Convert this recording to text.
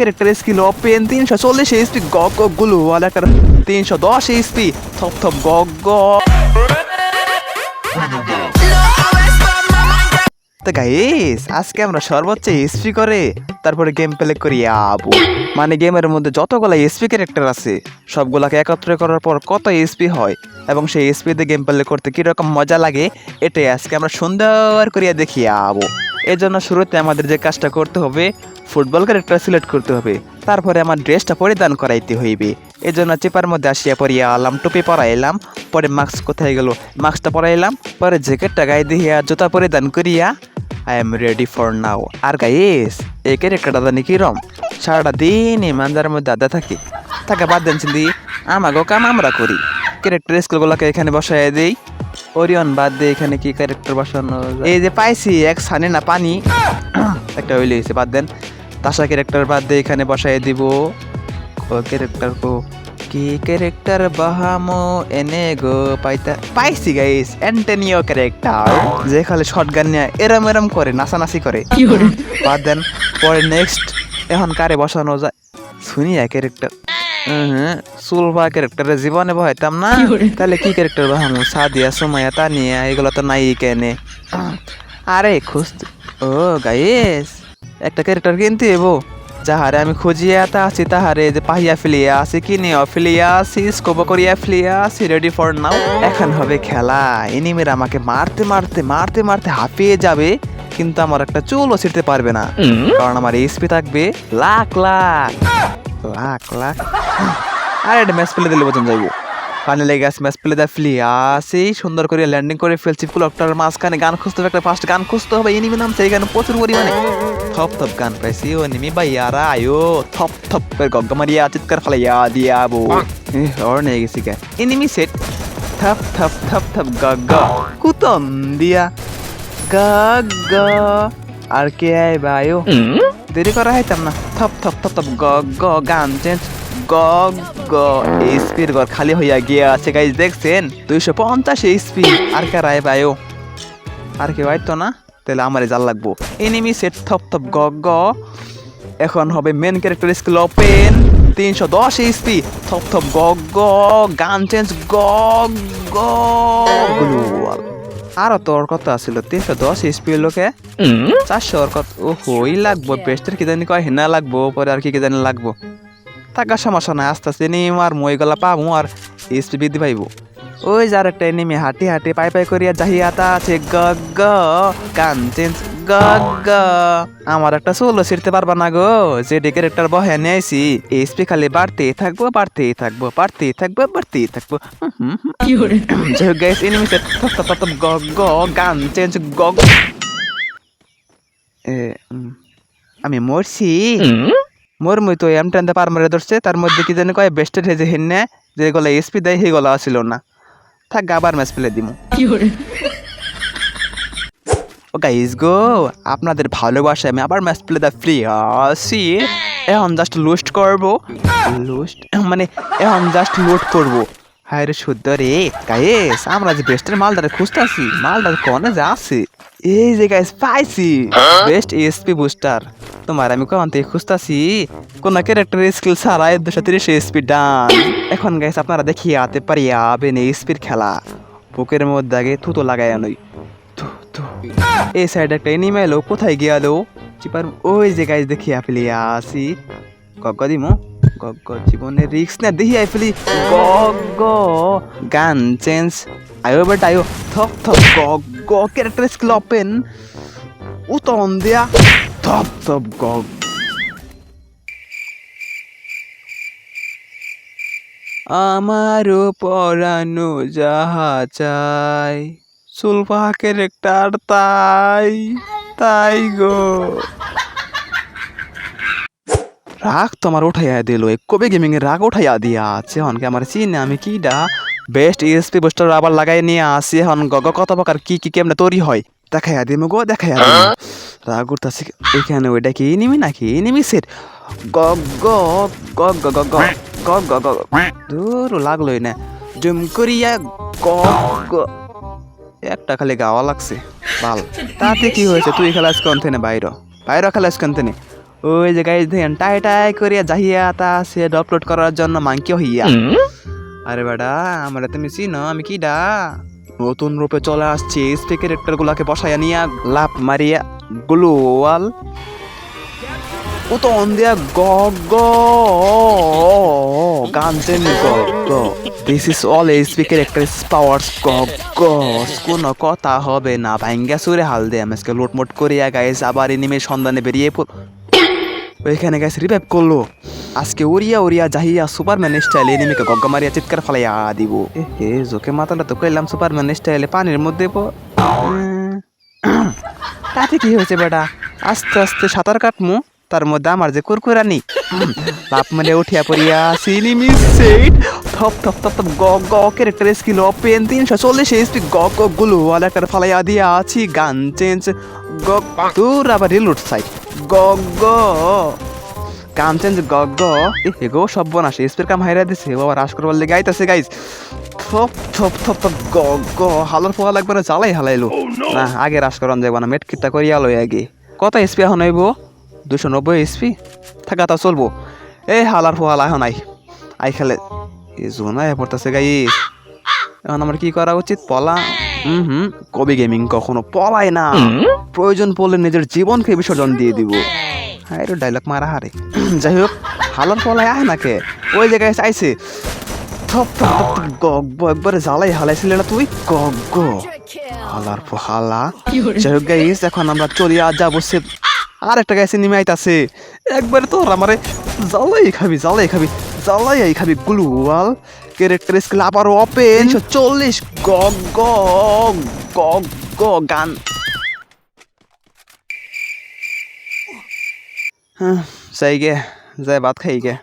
Character skill open তিনশো চল্লিশ HP গ গ গুলো আর একটা তিনশো দশ এইচপি থপ থপ গ গ তো গাইস আজকে আমরা সর্বোচ্চ এসপি করে, তারপরে গেম প্লে করি আবু। মানে গেমের মধ্যে যতগুলো এসপি ক্যারেক্টার আছে, সবগুলাকে একত্রে করার পর কত এসপি হয়, এবং সেই এসপি দিয়ে গেম প্লে করতে কীরকম মজা লাগে, এটাই আজকে আমরা সুন্দর করিয়া দেখি আবু। এর জন্য শুরুতে আমাদের যে কাজটা করতে হবে ফুটবল ক্যারেক্টার সিলেক্ট করতে হবে। তারপরে আমার ড্রেসটা পরিধান করাইতে হইবে। এই জন্য চেপার মধ্যে আসিয়া পরিয়া আলাম টুপি পরাইলাম, পরে মাস্ক কোথায় গেল? মাস্কটা পরাইলাম, পরে জ্যাকেটটা গায়ে দিয়া জুতা পরিধান করিয়া I am ready for now R guys, এই ক্যারেক্টারটা জানি কিরম সারাটা দিন এই মাঞ্জার মধ্যে আদা থাকে। তাকে বাদ দেন চিন্দি আমাকেও কাম আমরা করি। ক্যারেক্টার স্কুলগুলোকে এখানে বসাই দেই। ওরিয়ন বাদ দিয়ে এখানে কি ক্যারেক্টার বসানো এই যে পাইছি, এক সানে না পানি। একটা হয়েছে বাদ দেন। তাসা ক্যারেক্টার বাদ দিয়ে এখানে বসাই দিব। ক্যারেক্টার কো। কি ক্যারেক্টার বাহামো? এনে গো পাইতা পাইছি গাইস অ্যান্টনিও ক্যারেক্টার যে খালি শটগান নিয়ে এরম এরম করে নাচানাচি করে। বাদ দেন পরে নেক্সট এখন কারে বসানো যায়? শুনি ক্যারেক্টার হ্যাঁ সুলভা ক্যারেক্টারের জীবনে বহাইতাম না। তাহলে কি ক্যারেক্টার বাহামু? সাদিয়া সুমাইয়া তানিয়া এগুলো তো নাই কেনে। আরে খুঁজ ও গাইস একটা ক্যারেক্টার কিনতে এবো যাহারে আমি খুঁজিয়া তা আছি তাহারে যে পাহিয়া ফিলিয়া আছি কিনে ফিলিয়া আছি স্কোপ করিয়া ফিলিয়া আছি রেডি ফর নাও এখন হবে খেলা। এনিমের আমাকে মারতে মারতে মারতে মারতে হাঁপিয়ে যাবে কিন্তু আমার একটা চুলও ছিঁড়তে পারবে না। কারণ আমার এসপি থাকবে লাখ লাখ লাখ লাখ। আর একটা ম্যাচ ফেলে দিলে বোঝান যাইব। ফাইনালে গ্যাস ম্যাচ প্লে দা ফ্লি আসি সুন্দর করে ল্যান্ডিং করে ফেলছি ফুলকটার মাঝখানে। গান খুঁজতে হবে একটা ফার্স্ট গান খুঁজতে হবে। এনিমি নাম সেই গান প্রচুর পরিমাণে। থপ থপ গান পাইছি। ও নিমি বাইয়ারা আয়ো থপ থপ করে গগ্গা মারিয়া চিৎকার ফালাইয়া দিয়া বো ওর নিয়ে গেছি গা এনিমি সেট থপ থপ থপ থপ গগ্গা। কুতম দিয়া। গগ্গা। আর কে আয়। বায়ো দেরি করা হইতাম না। থপ থপ থপ থপ গ গ গান চেঞ্জ গ গ স্পিড ঘর খালি হইয়া গিয়া আছে। গাইজ দেখছেন? দুইশো পঞ্চাশ স্পি আর কে রায় বায়ো আর কি বাইতো না? তাহলে আমারে জাল লাগবো। এনিমি সেট থপ থপ গ গ। এখন হবে মেন ক্যারেক্টার স্কিল ওপেন তিনশো দশ স্পি থপ থপ গ। গ গান চেঞ্জ গ। গ আরও তোর কত আছিল। তিনশো দশ স্পি লোকে। চারশো ওর কত ও হই লাগবো বেস্টের কি জানি কয়? হেনা লাগবো। পরে আর কি কি জানি লাগবো? টাকা সমস্যা নাই আস্তে আস্তে নিম আর মই গলা পাবো আর স্পি বৃদ্ধি পাইবো ওই যার একটা এনিমি হাঁটি হাঁটি পাই পাই করিয়া জাহিয়াতা আছে গ গ গান চেঞ্জ গ গ। আমার একটা সোলো ছিড়তে পারবা না গো যে ক্যারেক্টার বহে নিয়েছি এসপি খালি বাড়তেই থাকব বাড়তেই থাকব বাড়তেই থাকব বাড়তেই থাকব। গ গ গান চেঞ্জ গ আমি মরছি। মোর মুই তো এম টেনতে পার মারে ধরছে তার মধ্যে কি জানি কয় বেস্টের হেজে হেন্নে যে গলা এসপি দেয় সেই গলা আসিল না। থাক আবার ম্যাচ ফেলে দিমু। ও গাইজ গো আপনাদের ভালোবাসায় আমি আবার ম্যাচ প্লে দা ফ্রি আসি এখন জাস্ট লুস্ট করব। লুস্ট মানে এখন জাস্ট লুট করব। হায় রে শুদ্ধ রে গাইস আমরা যে বেস্টের মালদারে খুঁজতেছি মালদার কোনে যে আছে। এই যে গাইস পাইছি। বেস্ট এসপি বুস্টার তোমার আমি কোন থেকে খুঁজতাছি। কোন ক্যারেক্টার স্কিল ছাড়া দুশো তিরিশ স্পিড ডান এখন গাইস আপনারা দেখিয়ে আতে পারি আবেন এসপির খেলা। বুকের মধ্যে আগে থুতো লাগাই থু। এই সাইড একটা এনিমে এলো, কোথায় গিয়াল চিপার, ওই যে গাইজ দেখি আপেলি আসি। গগ্গ দিমু। গগ্গ জীবনে রিক্স না দেখি আইফেলি গগ্গ, গান চেঞ্জ আয়ো বেটা আয়ো। থপ থক গগ্গ ক্যারেক্টার স্কিল ওপেন উতন দিয়া। থপ থপ গগ আমারও পরানো যাহা চাই সুলফা ক্যারেক্টার তাই তাই গো। রাগ তো আমার উঠাইয়া দিল কবে গেমিং এর রাগ উঠাইয়া দিয়া আছে হনকে আমার চিনে আমি কিডা বেস্ট ইএসপি বুস্টার আবার লাগাই নিয়ে আসি এখন গগ কত প্রকার কি কি, কেমনে তৈরি হয়? দেখাইয়া দিমু গো, দেখাইয়া দিমু। রাগ করতেছি, এখানে ওইটা কি এনিমি নাকি এনিমি সেট? গগ গগ গ গ গ গ দূর লাগলোই না। জুম করিয়া গগ একটা খালি গাওয়া লাগছে ভালো তাতে কি হয়েছে? তুই খেলাস কনতে না বাইর। বাইর খেলাস কনতে না ওই যে গাইজ দেখেন, টাই টাই করিয়া যাহিয়া তা সে আপলোড করার জন্য মাংকি হইয়া। আরে বেডা আমার তুমি চিন, আমি কি ডা নতুন রূপে চলে আসছি স্পিকার গুলাকে বসাইয়া নিয়া লাভ মারিয়া গ্লোয়াল। ও তো অন্দিয়া গ গ গানজেন গ গ। This is all SP character powers গ গ। কোনো কথা হবে না। ভাঙ্গা সুরে হাল দে, আমি আজকে লুটমুট করিয়া গাইস আবার এনিমে সন্ধানে বেরিয়ে পড় ওইখানে গাইস রিভাইভ করল। আজকে উড়িয়া উড়িয়া যাহিয়া সুপারম্যান স্টাইল এনিমিকে গগ্গা মারিয়া চিৎকার ফালাইয়া দিব। এ হে, জোকে মাতালে তো কইলাম সুপারম্যান স্টাইলে পানির মধ্যে তাতে কি হয়েছে বেটা? আস্তে আস্তে সাঁতার কাটমু, তার মধ্যে আমার যে কুরকুরানি। বাপ মানে উঠিয়া পড়িয়া সিনিমি সেট থপ থপ থপ থপ, গ গ ক্যারেক্টার স্কিল ওপেন তিনশো চল্লিশ এসপি গ গ, গুলো একটা ফালাইয়া দিয়া আছি, গান চেঞ্জ। গ তোর আবার রিলোড সাইড গ গ কাম চেঞ্জ, গ গ। এ গো, সব বনাস এসপির কাম হাইরা দিছে বাবা রাস করবার লেগে আইতাছে গাইস থপ থপ থপ থপ গ গ, হালার পোয়া লাগবে না, জ্বালাই হালাইলো। না, আগে রাস করান যাব না কিটটা করিয়া লই আগে। কত এসপি এখন হইব? দুশো নব্বই এসপি থাকা তা চলবো। এই হালার পোয়ালা এখন আই। আই খেলে, এ জোনায় পড়তেছে গাইস। এখন আমার কি করা উচিত? পলা। হুম হুম, কবি গেমিং কখনো পলাই না। প্রয়োজন পড়লে নিজের জীবনকে বিসর্জন দিয়ে দিব। হ্যাঁ এটা ডায়লগ মারা হারে। যাই হোক, হালার পলায় আয় না কে? ওই জায়গায় চাইছে থপ থপ গগ একবারে জ্বালাই হালাইছিলে না তুই? গগ। হালার পো হালা যাই হোক গাইস এখন আমরা চলিয়া যাব সে আর একটা গাইছে নেমে আইতাছে। একবারে তোর আমারে জ্বালাই খাবি জ্বালাই খাবি জ্বালাই খাবি। গ্লুয়াল ক্যারেক্টার স্কিল আবার ওপেন চল্লিশ গগ গ গগ গ গান। হ্যাঁ যাই গে যাই ভাত খাই গে।